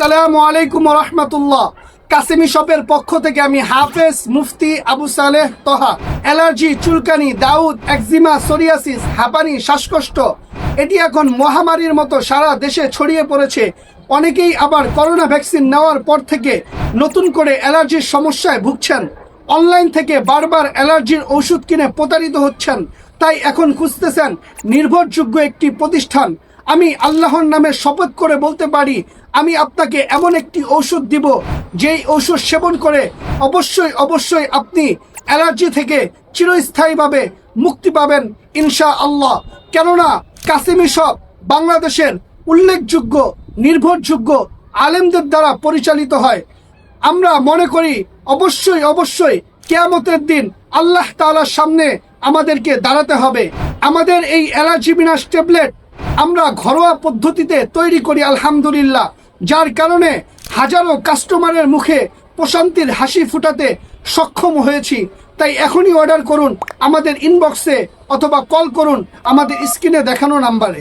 সালামু আলাইকুম রহমতুল্লাহ। কাসিমি শপের পক্ষ থেকে আমি হাফেজ মুফতি আবু সালেহ তহা। অ্যালার্জি, চুলকানি, দাউদ, একজিমা, সোরিয়াসিস, হাঁপানি, শ্বাসকষ্ট, এটি এখন মহামারীর মতো সারা দেশে ছড়িয়ে পড়েছে। অনেকেই আবার করোনা ভ্যাকসিন নেওয়ার পর থেকে নতুন করে অ্যালার্জির সমস্যায় ভুগছেন। অনলাইন থেকে বারবার অ্যালার্জির ওষুধ কিনে প্রতারিত হচ্ছেন। তাই এখন খুঁজতেছেন নির্ভরযোগ্য একটি প্রতিষ্ঠান। আমি আল্লাহর নামে শপথ করে বলতে পারি, আমি আপনাকে এমন একটি ঔষধ দিব, যেই ঔষধ সেবন করে অবশ্যই অবশ্যই আপনি অ্যালার্জি থেকে চিরস্থায়ীভাবে মুক্তি পাবেন ইনশা আল্লাহ কেননা কাসিমি সব বাংলাদেশের উল্লেখযোগ্য, নির্ভরযোগ্য আলেমদের দ্বারা পরিচালিত হয়। আমরা মনে করি, অবশ্যই অবশ্যই কেয়ামতের দিন আল্লাহ তাআলার সামনে আমাদেরকে দাঁড়াতে হবে। আমাদের এই অ্যালার্জি বিনাশ ট্যাবলেট আমরা ঘরোয়া পদ্ধতিতে তৈরি করি আলহামদুলিল্লাহ, যার কারণে হাজারো কাস্টমারের মুখে প্রশান্তির হাসি ফুটাতে সক্ষম হয়েছি। তাই এখনই অর্ডার করুন আমাদের ইনবক্সে অথবা কল করুন আমাদের স্ক্রিনে দেখানো নাম্বারে